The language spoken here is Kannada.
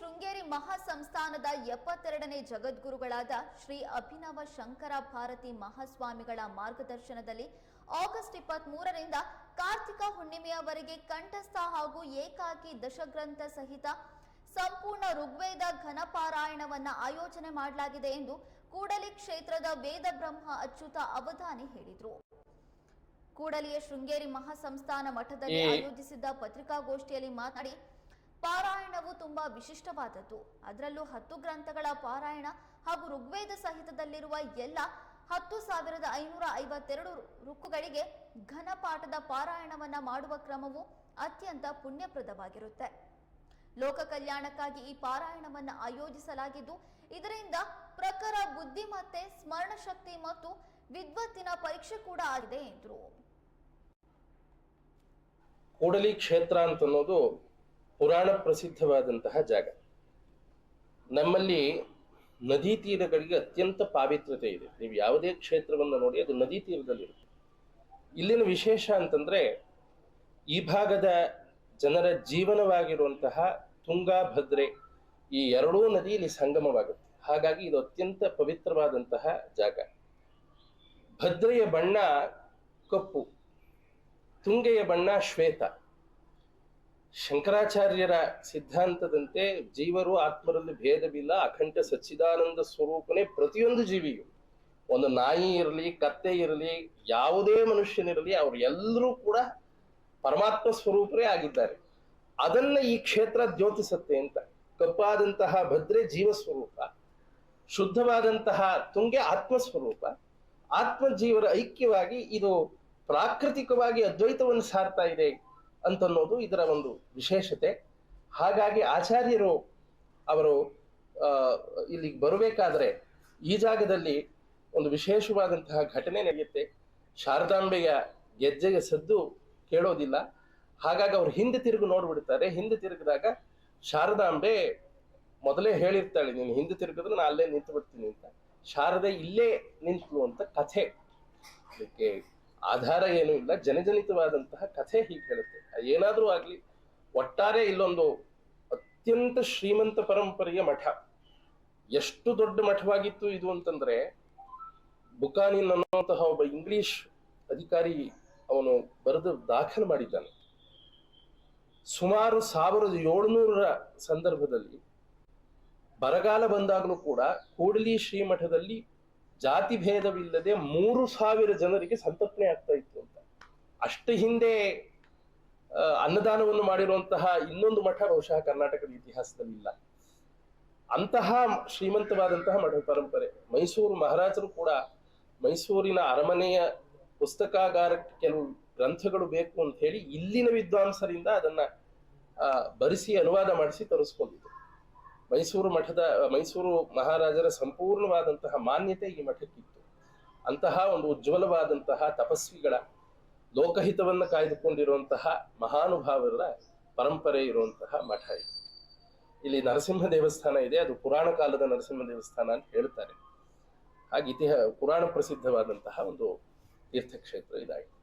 ಶೃಂಗೇರಿ ಮಹಾಸಂಸ್ಥಾನದ ಎಪ್ಪತ್ತೆರಡನೇ ಜಗದ್ಗುರುಗಳಾದ ಶ್ರೀ ಅಭಿನವ ಶಂಕರ ಭಾರತಿ ಮಹಾಸ್ವಾಮಿಗಳ ಮಾರ್ಗದರ್ಶನದಲ್ಲಿ ಆಗಸ್ಟ್ ಇಪ್ಪತ್ತ್ ಮೂರರಿಂದ ಕಾರ್ತಿಕ ಹುಣ್ಣಿಮೆಯವರೆಗೆ ಕಂಠಸ್ಥ ಹಾಗೂ ಏಕಾಕಿ ದಶಗ್ರಂಥ ಸಹಿತ ಸಂಪೂರ್ಣ ಋಗ್ವೇದ ಘನಪಾರಾಯಣವನ್ನ ಆಯೋಜನೆ ಮಾಡಲಾಗಿದೆ ಎಂದು ಕೂಡಲಿ ಕ್ಷೇತ್ರದ ವೇದ ಬ್ರಹ್ಮ ಅಚ್ಯುತ ಅವಧಾನಿ ಹೇಳಿದರು. ಕೂಡಲಿಯ ಶೃಂಗೇರಿ ಮಹಾಸಂಸ್ಥಾನ ಮಠದಲ್ಲಿ ಆಯೋಜಿಸಿದ್ದ ಪತ್ರಿಕಾಗೋಷ್ಠಿಯಲ್ಲಿ ಮಾತನಾಡಿ ಪಾರಾಯಣವು ತುಂಬಾ ವಿಶಿಷ್ಟವಾದದ್ದು. ಅದರಲ್ಲೂ ಹತ್ತು ಗ್ರಂಥಗಳ ಪಾರಾಯಣ ಹಾಗೂ ಋಗ್ವೇದ ಸಹಿತದಲ್ಲಿರುವ ಎಲ್ಲ ಹತ್ತು ಸಾವಿರದ ಐನೂರ ಐವತ್ತೆರಡು ರುಕ್ಕುಗಳಿಗೆ ಘನಪಾಠದ ಪಾರಾಯಣವನ್ನ ಮಾಡುವ ಕ್ರಮವು ಅತ್ಯಂತ ಪುಣ್ಯಪ್ರದವಾಗಿರುತ್ತೆ. ಲೋಕ ಕಲ್ಯಾಣಕ್ಕಾಗಿ ಈ ಪಾರಾಯಣವನ್ನ ಆಯೋಜಿಸಲಾಗಿದ್ದು, ಇದರಿಂದ ಪ್ರಖರ ಬುದ್ಧಿಮತ್ತೆ ಸ್ಮರಣ ಶಕ್ತಿ ಮತ್ತು ವಿದ್ವತ್ತಿನ ಪರೀಕ್ಷೆ ಕೂಡ ಆಗಿದೆ ಎಂದರು. ಕೂಡಲಿ ಕ್ಷೇತ್ರ ಅಂತ ಅನ್ನೋದು ಪುರಾಣ ಪ್ರಸಿದ್ಧವಾದಂತಹ ಜಾಗ. ನಮ್ಮಲ್ಲಿ ನದಿ ತೀರಗಳಿಗೆ ಅತ್ಯಂತ ಪಾವಿತ್ರತೆ ಇದೆ. ನೀವು ಯಾವುದೇ ಕ್ಷೇತ್ರವನ್ನು ನೋಡಿ ಅದು ನದಿ ತೀರದಲ್ಲಿರುತ್ತೆ ಇಲ್ಲಿನ ವಿಶೇಷ ಅಂತಂದ್ರೆ ಈ ಭಾಗದ ಜನರ ಜೀವನವಾಗಿರುವಂತಹ ತುಂಗಾ ಭದ್ರೆ ಈ ಎರಡೂ ನದಿ ಇಲ್ಲಿ ಸಂಗಮವಾಗುತ್ತೆ. ಹಾಗಾಗಿ ಇದು ಅತ್ಯಂತ ಪವಿತ್ರವಾದಂತಹ ಜಾಗ. ಭದ್ರೆಯ ಬಣ್ಣ ಕಪ್ಪು, ತುಂಗೆಯ ಬಣ್ಣ ಶ್ವೇತ. ಶಂಕರಾಚಾರ್ಯರ ಸಿದ್ಧಾಂತದಂತೆ ಜೀವರು ಆತ್ಮರಲ್ಲಿ ಭೇದವಿಲ್ಲ, ಅಖಂಡ ಸಚ್ಚಿದಾನಂದ ಸ್ವರೂಪನೇ ಪ್ರತಿಯೊಂದು ಜೀವಿಯು. ಒಂದು ನಾಯಿ ಇರಲಿ, ಕತ್ತೆ ಇರಲಿ, ಯಾವುದೇ ಮನುಷ್ಯನಿರಲಿ ಅವರು ಎಲ್ಲರೂ ಕೂಡ ಪರಮಾತ್ಮ ಸ್ವರೂಪರೇ ಆಗಿದ್ದಾರೆ. ಅದನ್ನ ಈ ಕ್ಷೇತ್ರ ದ್ಯೋತಿಸತ್ತೆ ಅಂತ. ಕಪ್ಪಾದಂತಹ ಭದ್ರೆ ಜೀವ ಸ್ವರೂಪ ಶುದ್ಧವಾದಂತಹ ತುಂಗೆ ಆತ್ಮ ಸ್ವರೂಪ ಆತ್ಮ ಜೀವರ ಐಕ್ಯವಾಗಿ ಇದು ಪ್ರಾಕೃತಿಕವಾಗಿ ಅದ್ವೈತವನ್ನು ಸಾರ್ತಾ ಇದೆ. ಅಂತನ್ನೋದು ಇದರ ಒಂದು ವಿಶೇಷತೆ. ಹಾಗಾಗಿ ಆಚಾರ್ಯರು ಅವರು ಇಲ್ಲಿಗೆ ಬರಬೇಕಾದ್ರೆ ಈ ಜಾಗದಲ್ಲಿ ಒಂದು ವಿಶೇಷವಾದಂತಹ ಘಟನೆ ನಡೆಯುತ್ತೆ. ಶಾರದಾಂಬೆಯ ಗೆಜ್ಜೆಗೆ ಸದ್ದು ಕೇಳೋದಿಲ್ಲ. ಹಾಗಾಗಿ ಅವ್ರು ಹಿಂದೆ ತಿರುಗಿ ನೋಡ್ಬಿಡ್ತಾರೆ. ಹಿಂದೆ ತಿರುಗಿದಾಗ ಶಾರದಾಂಬೆ ಮೊದಲೇ ಹೇಳಿರ್ತಾಳೆ, ನೀನು ಹಿಂದೆ ತಿರುಗಿದ್ರೆ ನಾನು ಅಲ್ಲೇ ನಿಂತು ಬಿಡ್ತೀನಿ ಅಂತ. ಶಾರದೆ ಇಲ್ಲೇ ನಿಂತು ಅಂತ ಕಥೆ. ಅದಕ್ಕೆ ಆಧಾರ ಏನೂ ಇಲ್ಲ, ಜನಜನಿತವಾದಂತಹ ಕಥೆ ಹೀಗೆ ಹೇಳುತ್ತೆ. ಏನಾದರೂ ಆಗ್ಲಿ, ಒಟ್ಟಾರೆ ಇಲ್ಲೊಂದು ಅತ್ಯಂತ ಶ್ರೀಮಂತ ಪರಂಪರೆಯ ಮಠ. ಎಷ್ಟು ದೊಡ್ಡ ಮಠವಾಗಿತ್ತು ಇದು ಅಂತಂದ್ರೆ, ಬುಕಾನಿನ್ ಅನ್ನುವಂತಹ ಒಬ್ಬ ಇಂಗ್ಲಿಷ್ ಅಧಿಕಾರಿ ಅವನು ಬರೆದು ದಾಖಲು ಮಾಡಿದ್ದಾನೆ. ಸುಮಾರು ಸಾವಿರದ ಏಳುನೂರರ ಸಂದರ್ಭದಲ್ಲಿ ಬರಗಾಲ ಬಂದಾಗಲೂ ಕೂಡ ಕೂಡಲಿ ಶ್ರೀಮಠದಲ್ಲಿ ಜಾತಿ ಭೇದವಿಲ್ಲದೆ ಮೂರು ಸಾವಿರ ಜನರಿಗೆ ಸಂತರ್ಪಣೆ ಆಗ್ತಾ ಇತ್ತು ಅಂತ. ಅಷ್ಟು ಹಿಂದೆ ಅನ್ನದಾನವನ್ನು ಮಾಡಿರುವಂತಹ ಇನ್ನೊಂದು ಮಠ ಬಹುಶಃ ಕರ್ನಾಟಕದ ಇತಿಹಾಸದಲ್ಲಿ ಇಲ್ಲ ಅಂತಹ ಶ್ರೀಮಂತವಾದಂತಹ ಮಠ ಪರಂಪರೆ, ಮೈಸೂರು ಮಹಾರಾಜರು ಕೂಡ ಮೈಸೂರಿನ ಅರಮನೆಯ ಪುಸ್ತಕಾಗಾರಕ್ಕೆ ಕೆಲವು ಗ್ರಂಥಗಳು ಬೇಕು ಅಂತ ಹೇಳಿ ಇಲ್ಲಿನ ವಿದ್ವಾಂಸರಿಂದ ಅದನ್ನ ಬರೆಸಿ, ಅನುವಾದ ಮಾಡಿಸಿ ತರಿಸ್ಕೊಂಡಿದ್ರು. ಮೈಸೂರು ಮಠದ, ಮೈಸೂರು ಮಹಾರಾಜರ ಸಂಪೂರ್ಣವಾದಂತಹ ಮಾನ್ಯತೆ ಈ ಮಠಕ್ಕಿತ್ತು. ಅಂತಹ ಒಂದು ಉಜ್ವಲವಾದಂತಹ ತಪಸ್ವಿಗಳ ಲೋಕಹಿತವನ್ನು ಕಾಯ್ದುಕೊಂಡಿರುವಂತಹ ಮಹಾನುಭಾವರ ಪರಂಪರೆ ಇರುವಂತಹ ಮಠ ಇದು. ಇಲ್ಲಿ ನರಸಿಂಹ ದೇವಸ್ಥಾನ ಇದೆ, ಅದು ಪುರಾಣ ಕಾಲದ ನರಸಿಂಹ ದೇವಸ್ಥಾನ ಅಂತ ಹೇಳ್ತಾರೆ. ಹಾಗೆ ಇತಿಹಾಸ ಪುರಾಣ ಪ್ರಸಿದ್ಧವಾದಂತಹ ಒಂದು ತೀರ್ಥಕ್ಷೇತ್ರ ಇದಾಗಿದೆ